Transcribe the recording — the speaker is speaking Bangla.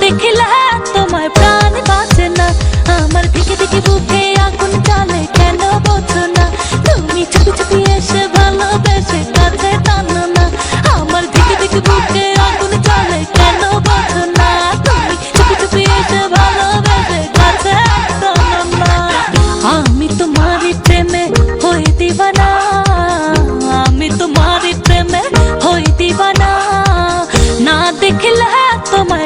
দেখলা, তোমার প্রাণ বাঁচে না। আমার দিকে দিকে বুকে আগুন জানে কেন বোঝো না? তুমি চুপি চুপি এসে ভালোবেসে কাছে টানো না। আমার দিকে দিকে বুকে আগুন জানে কেন বোঝো না? তুমি চুপি চুপি এসে ভালোবেসে কাছে টানো না। আমি তোমারই প্রেমে হই দিবানা। আমি তোমারই প্রেমে হই দিবানা। না দেখলা, তোমার